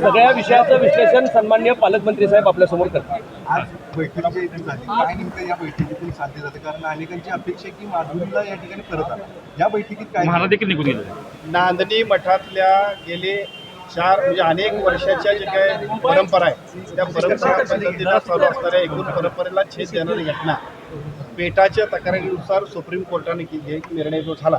सगळ्या विषयाचं विश्लेषण सन्मान्य पालकमंत्री साहेब आपल्यासमोर करतात. आज बैठक जी झाली. काय नेमकं या बैठकीतून साध्य झालं. कारण अनेकांची अपेक्षा आहे की माधुरीला या ठिकाणी परत आला या बैठकीत काय महाराज देखील निघून गेले. नांदणी मठातल्या गेले चार म्हणजे अनेक वर्षाच्या जे काय परंपरा आहे त्या परंपरा पद्धतीनं चालू असणाऱ्या एकूण परंपरेला छेद देणारी घटना. पेटाच्या तक्रारीनुसार सुप्रीम कोर्टाने की जे निर्णय जो झाला.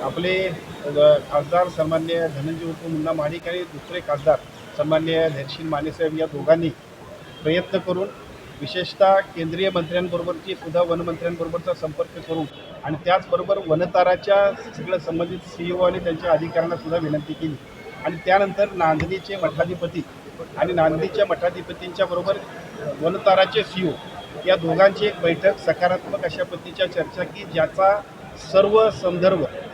आपले खासदार सन्मान्य धनंजय उर्फ मुन्ना माणिक आणि दुसरे खासदार सन्मान्य धनशील मानेसाहेब या दोघांनी प्रयत्न करून विशेषतः केंद्रीय मंत्र्यांबरोबरची सुद्धा वनमंत्र्यांबरोबरचा संपर्क करून आणि त्याचबरोबर वनताराच्या सगळं संबंधित सी ओ आणि त्यांच्या अधिकाऱ्यांना सुद्धा विनंती केली. आणि त्यानंतर नांदणीचे मठाधिपती आणि नांदणीच्या मठाधिपतींच्या बरोबर वनताराचे सी ओ या दोघांची एक बैठक सकारात्मक अशा पद्धतीच्या चर्चा की ज्याचा सर्व संदर्भ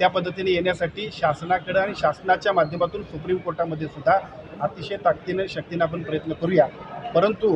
त्या पद्धतीने येण्यासाठी शासनाकडं आणि शासनाच्या माध्यमातून सुप्रीम कोर्टामध्ये सुद्धा अतिशय ताकदीने शक्तीने आपण प्रयत्न करूया. परंतु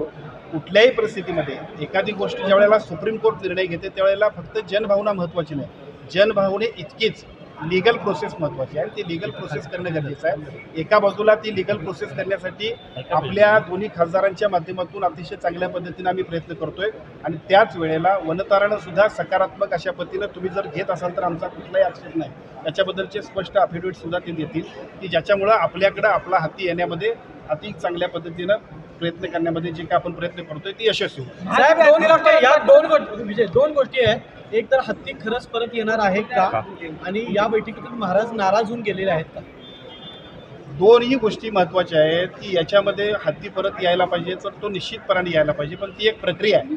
कुठल्याही परिस्थितीमध्ये एखादी गोष्ट ज्यावेळेला सुप्रीम कोर्ट निर्णय घेते त्यावेळेला फक्त जनभावना महत्त्वाची नाही. जनभावने इतकीच लिगल प्रोसेस महत्त्वाची आहे. ती लिगल प्रोसेस करणं गरजेचं आहे. एका बाजूला ती लिगल प्रोसेस करण्यासाठी आपल्या दोन्ही खासदारांच्या माध्यमातून अतिशय चांगल्या पद्धतीने आम्ही प्रयत्न करतोय. आणि त्याच वेळेला वनतारणंसुद्धा सकारात्मक अशा पद्धतीनं तुम्ही जर घेत असाल तर आमचा कुठलाही आक्षेप नाही. त्याच्याबद्दलचे स्पष्ट अफिडेविटसुद्धा ते देतील की ज्याच्यामुळं आपल्याकडं आपला हाती येण्यामध्ये अति चांगल्या पद्धतीनं प्रयत्न करण्यामध्ये जे काय आपण प्रयत्न करतोय ती यशस्वी साहेब दोन गोष्टी या दोन गोष्टी दोन गोष्टी आहेत. एक तर हत्ती खरंच परत येणार आहे का? आणि या बैठकीतून महाराज नाराज होऊन गेलेले आहेत का? दोनही गोष्टी महत्त्वाच्या आहेत की याच्यामध्ये हत्ती परत यायला पाहिजे तर तो निश्चितपणाने यायला पाहिजे. पण ती एक प्रक्रिया आहे.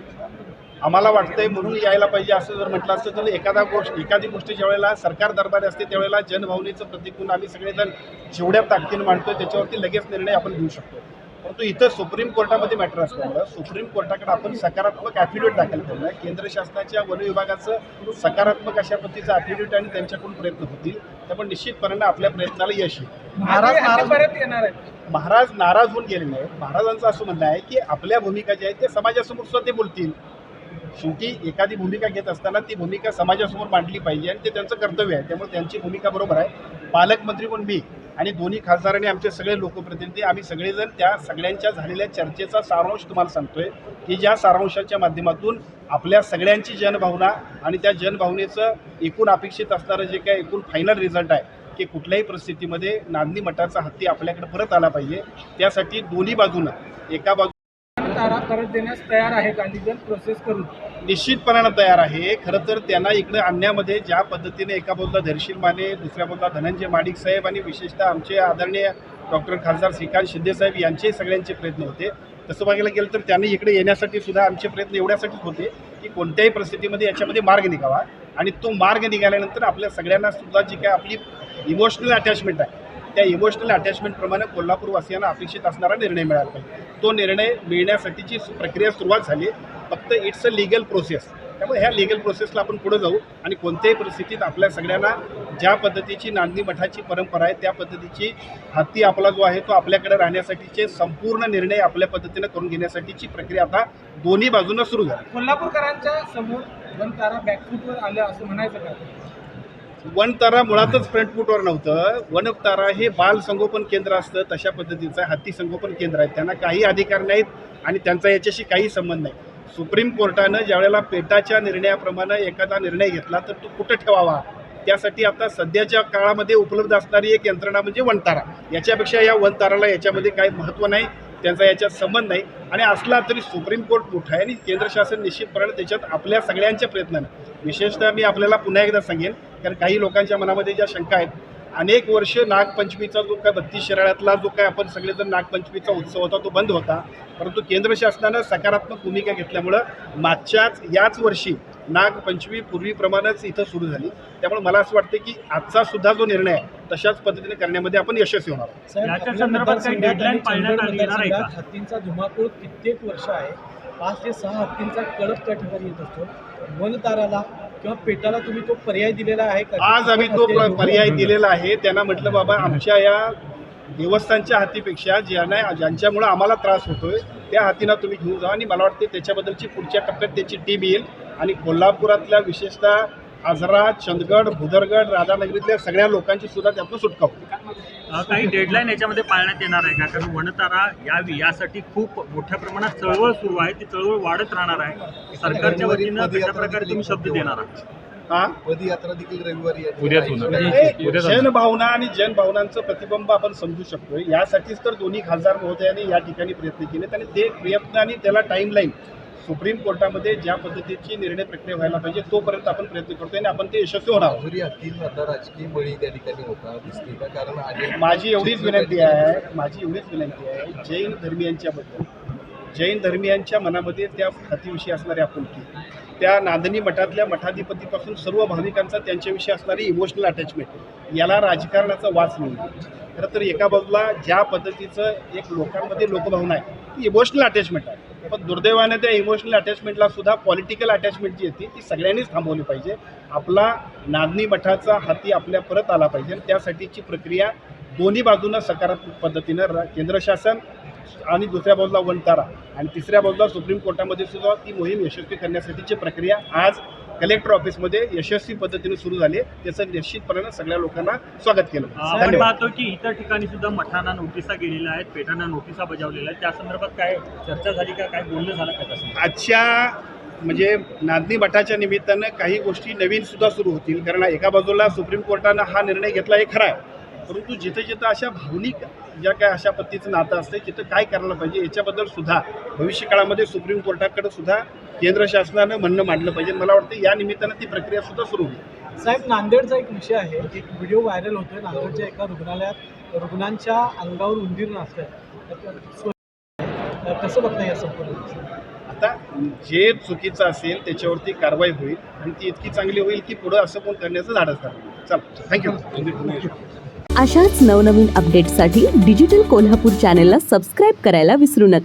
आम्हाला वाटतंय म्हणून यायला पाहिजे असं जर म्हटलं असतं तर एखादा गोष्ट एखादी गोष्ट ज्यावेळेला सरकार दरबारी असते त्यावेळेला जनभावनेचं प्रतीक म्हणून आम्ही सगळेजण जेवढ्या ताकदीनं मांडतोय त्याच्यावरती लगेच निर्णय आपण घेऊ शकतो. परंतु इथं सुप्रीम कोर्टामध्ये मॅटर असल्यामुळं सुप्रीम कोर्टाकडे आपण सकारात्मक ॲफिडेविट दाखल आहे. केंद्र शासनाच्या वन विभागाचं सकारात्मक अशा पद्धतीचं ॲफिडेविट आणि त्यांच्याकडून प्रयत्न होतील. त्यामुळे निश्चितपणानं आपल्या प्रयत्नाला यश येईल. महाराज नाराज परत येणार आहेत. महाराज नाराज होऊन गेले नाहीत महाराजांचं असं म्हणणं आहे की आपल्या भूमिका ज्या आहेत ते समाजासमोर सुद्धा ते बोलतील. शेवटी एखादी भूमिका घेत असताना ती भूमिका समाजासमोर मांडली पाहिजे आणि ते त्यांचं कर्तव्य आहे. त्यामुळे त्यांची भूमिका बरोबर आहे. पालकमंत्री पण मी आणि दोन्ही खासदार आणि आमचे सगळे लोकप्रतिनिधी आम्ही सगळेजण त्या सगळ्यांच्या झालेल्या चर्चेचा सारांश तुम्हाला सांगतोय की ज्या सारांशाच्या माध्यमातून आपल्या सगळ्यांची जनभावना आणि त्या जनभावनेचं एकूण अपेक्षित असणारं जे काय एकूण फायनल रिझल्ट आहे की कुठल्याही परिस्थितीमध्ये नांदी मठाचा हत्ती आपल्याकडे परत आला पाहिजे. त्यासाठी दोन्ही बाजूनं एका बाजू परत देण्यास तयार आहे गांधीजन प्रोसेस करून. निश्चितपणानं तयार आहे. खरं तर त्यांना इकडे आणण्यामध्ये ज्या पद्धतीने एका बाजूला धैर्यशील माने दुसऱ्या बाजूला धनंजय माडिक साहेब आणि विशेषतः आमचे आदरणीय डॉक्टर खासदार श्रीकांत शिंदेसाहेब यांचे सगळ्यांचे प्रयत्न होते. तसं बघायला गेलं तर त्यांनी इकडे येण्यासाठी सुद्धा आमचे प्रयत्न एवढ्यासाठीच होते की कोणत्याही परिस्थितीमध्ये याच्यामध्ये मार्ग निघावा. आणि तो मार्ग निघाल्यानंतर आपल्या सगळ्यांना सुद्धा जी काय आपली इमोशनल अटॅचमेंट आहे त्या इमोशनल अटॅचमेंटप्रमाणे कोल्हापूरवासियांना अपेक्षित असणारा निर्णय मिळाला पाहिजे. तो निर्णय मिळण्यासाठीची सु- प्रक्रिया सुरुवात झाली. फक्त इट्स अ लिगल प्रोसेस त्यामुळे ह्या लिगल प्रोसेसला आपण पुढे जाऊ आणि कोणत्याही परिस्थितीत आपल्या सगळ्यांना ज्या पद्धतीची नांदणी मठाची परंपरा आहे त्या पद्धतीची हत्ती आपला जो आहे तो आपल्याकडे राहण्यासाठीचे संपूर्ण निर्णय आपल्या पद्धतीनं करून घेण्यासाठीची प्रक्रिया आता दोन्ही बाजूनं सुरू झाली. कोल्हापूरकरांच्या समोर बॅकफूटवर आलं असं म्हणायचं का? वनतारा मुळातच फ्रंटफूटवर नव्हतं. वनतारा हे बाल संगोपन केंद्र असतं. तशा पद्धतीचं हत्ती संगोपन केंद्र आहे. त्यांना काही अधिकार नाहीत आणि त्यांचा याच्याशी काही संबंध नाही. सुप्रीम कोर्टानं ज्यावेळेला पेटाच्या निर्णयाप्रमाणे एखादा निर्णय घेतला तर तो कुठं ठेवावा? त्यासाठी आता सध्याच्या काळामध्ये उपलब्ध असणारी एक यंत्रणा म्हणजे वनतारा याच्यापेक्षा या वनताराला याच्यामध्ये काही महत्त्व नाही. त्यांचा याच्यात संबंध नाही. आणि असला तरी सुप्रीम कोर्ट मोठा आहे आणि केंद्र शासन निश्चितपणे त्याच्यात आपल्या सगळ्यांच्या प्रयत्नानं विशेषतः मी आपल्याला पुन्हा एकदा सांगेन कारण काही लोकांच्या मनामध्ये ज्या शंका आहेत अनेक वर्ष नागपंचमीचा जो काय बत्तीस शिराळ्यातला जो काय आपण सगळेजण नागपंचमीचा उत्सव होता तो बंद होता. परंतु केंद्र शासनानं सकारात्मक भूमिका घेतल्यामुळं मागच्याच याच वर्षी नागपंचमी पूर्वीप्रमाणेच इथं सुरू झाली. त्यामुळे मला असं वाटतं की आजचा सुद्धा जो निर्णय आहे तशाच पद्धतीने करण्यामध्ये आपण यशस्वी होणार हत्तींचा धुमाकूळ कित्येक वर्ष आहे. पाच ते सहा हत्तींचा कळप त्या ठिकाणी येत असतो. वनताराला किंवा पेटाला तुम्ही तो पर्याय दिलेला आहे का? आज आम्ही तो पर्याय दिलेला आहे. त्यांना म्हटलं बाबा आमच्या या देवस्थानच्या हातीपेक्षा ज्यांना ज्यांच्यामुळं आम्हाला त्रास होतोय त्या हातीना तुम्ही घेऊन जा आणि मला वाटते त्याच्याबद्दलची पुढच्या टप्प्यात त्याची टीम येईल. आणि कोल्हापुरातल्या विशेषतः आजरा चंदगड भुदरगड राधानगरीतल्या सगळ्या लोकांची सुद्धा त्यातून सुटका अ, काही डेडलाईन याच्यामध्ये पाळण्यात येणार आहे का? कारण वनतारा यावी यासाठी खूप मोठ्या प्रमाणात चळवळ सुरू आहे. ती चळवळ वाढत राहणार आहे. सरकारच्या वतीनं कशा प्रकारे तुम्ही शब्द देणार आहात? हा? पदयात्रा देखील रविवारी या उद्याच ठिकाणी होणार. आयोजित उद्याच केली. जनभावना आणि जनभावनांचं प्रतिबिंब आपण समजू शकतोय. यासाठीच तर दोन्ही खासदार महोदयांनी या ठिकाणी प्रयत्न केलेत आणि ते प्रयत्न आणि त्याला टाईमलाईन सुप्रीम कोर्टामध्ये ज्या पद्धतीची निर्णय प्रक्रिया व्हायला पाहिजे तोपर्यंत आपण प्रयत्न करतोय आणि आपण ते यशस्वी होणार आहोत. माधुरी हत्तींना आता राजकीय बळी त्या ठिकाणी होता दिसते. का कारण अनेक माझी एवढीच विनंती आहे माझी एवढीच विनंती आहे जैन धर्मियांच्याबद्दल जैन धर्मियांच्या मनामध्ये त्या हातीविषयी असणारी आपुलकी त्या नांदणी मठातल्या मठाधिपतीपासून सर्व भाविकांचा त्यांच्याविषयी असणारी इमोशनल अटॅचमेंट याला राजकारणाचा वास मिळतो खरं तर एका बाजूला ज्या पद्धतीचं एक लोकांमध्ये लोकभावना आहे ती इमोशनल अटॅचमेंट आहे. पण दुर्दैवाने त्या इमोशनल अटॅचमेंटला सुद्धा पॉलिटिकल अटॅचमेंट जी येते ती सगळ्यांनीच थांबवली पाहिजे. आपला नांदणी मठाचा हाती आपल्या परत आला पाहिजे. आणि त्यासाठीची प्रक्रिया दोन्ही बाजूनं सकारात्मक पद्धतीनं केंद्र शासन आणि दुसऱ्या बाजूला वनतारा आणि तिसऱ्या बाजूला सुप्रीम कोर्टामध्ये सुद्धा ती मोहीम यशस्वी करण्यासाठीची प्रक्रिया आज कलेक्टर ऑफिसमध्ये यशस्वी पद्धतीने सुरू झाली. त्याचं निश्चितपणे सगळ्या लोकांना स्वागत केलं. आपण पाहतो की इतर ठिकाणी सुद्धा मठांना नोटिसा गेलेल्या आहेत पेटांना नोटिसा बजावलेल्या आहेत. त्या संदर्भात काय चर्चा झाली का? काय बोलणं झालं का आजच्या म्हणजे नांदणी मठाच्या निमित्तानं काही गोष्टी नवीन सुद्धा सुरू होतील. कारण एका बाजूला सुप्रीम कोर्टानं हा निर्णय घेतला हे खरा आहे. परंतु जिथं जिथं अशा भावनिक ज्या काय अशा पद्धतीचं नातं असते तिथं काय करायला पाहिजे याच्याबद्दल सुद्धा भविष्य काळामध्ये सुप्रीम कोर्टाकडे सुद्धा केंद्र शासनानं म्हणणं मांडलं पाहिजे. मला वाटतं या निमित्तानं ती प्रक्रिया सुद्धा सुरू होईल. साहेब नांदेडचा एक विषय आहे. एक व्हिडिओ व्हायरल होतोय. नांदेडच्या एका रुग्णालयात रुग्णांच्या अंगावर उंदीर नाचतोय. कसं बघता या संपूर्ण आता जे चुकीचं असेल त्याच्यावरती कारवाई होईल आणि ती इतकी चांगली होईल की पुढं असं कोण करण्याचं धाडस चल थँक्यू अशाच नवनवीन अपडेट्ससाठी डिजिटल कोल्हापूर चॅनेलला सबस्क्राईब करायला विसरू नका.